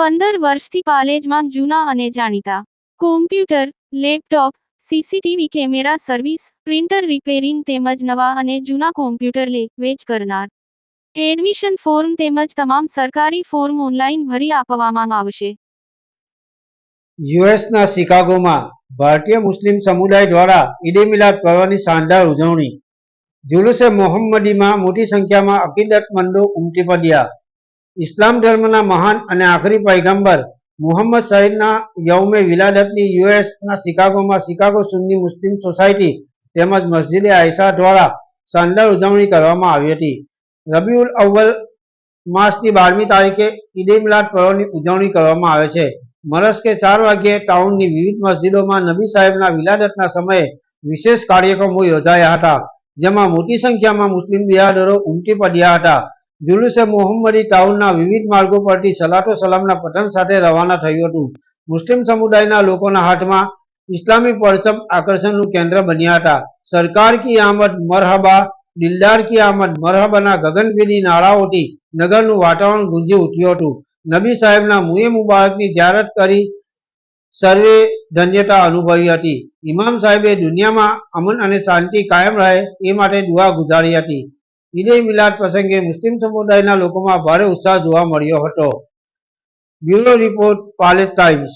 પંદર વર્ષથી પાલેજમાં જૂના અને જાણીતા. Computer laptop CCTV camera service printer repairing તેમજ નવા અને જૂના કોમ્પ્યુટર લે, વેચ કરનાર. એડમિશન ફોર્મ તેમજ તમામ સરકારી ફોર્મ ઓનલાઈન ભરી આપવામાં આવશે. યુએસના શિકાગોમાં ભારતીય મુસ્લિમ સમુદાય દ્વારા ઈદે મિલાદ પર્વની શાનદાર ઉજવણી. જુલુસે મોહમ્મદીમાં મોટી સંખ્યામાં અકીદતમંદો ઉમટી પડ્યા. ઇસ્લામ ધર્મના મહાન અને આખરી પૈગંબર મુહમ્મદ સહીદના યૌમે વિલાદતની યુએસના શિકાગોમાં શિકાગો સુન્ની મુસ્લિમ સોસાયટી તેમજ મસ્જિદે આયશા દ્વારા શાનદાર ઉજવણી કરવામાં આવી હતી. રબીઉલ અવ્વલ માસની બારમી તારીખે ઈદ મિલાદ પર્વની ઉજવણી કરવામાં આવે છે. મરસ્કે ચાર વાગ્યે ટાઉનની વિવિધ મસ્જિદોમાં નબી સાહેબના વિલાદતના સમયે વિશેષ કાર્યક્રમો યોજાયા હતા, જેમાં મોટી સંખ્યામાં મુસ્લિમ બિરાદરો ઉમટી પડ્યા હતા. જુલુસે મોહમ્મદી ટાઉનના વિવિધ માર્ગો પરથી સલાટો સલામના પઠન સાથે રવાના થયું હતું. મુસ્લિમ સમુદાયના લોકોના હાથમાં ઇસ્લામી પરચમ આકર્ષણનું કેન્દ્ર બન્યા હતા. સરકાર કી આમદ મરહબા, દિલદાર કી આમદ મરહબાના ગગનભેદી નાળાઓથી નગરનું વાતાવરણ ગુંજી ઉઠ્યું હતું. નબી સાહેબના મુએ મુબારકની જ્યારત કરી સર્વે ધન્યતા અનુભવી હતી. ઇમામ સાહેબે દુનિયામાં અમન અને શાંતિ કાયમ રહે એ માટે દુઆ ગુજારી હતી. ઈદે મિલાદ પ્રસંગે મુસ્લિમ સમુદાયના લોકોમાં ભારે ઉત્સાહ જોવા મળ્યો હતો. Bureau report Pales times.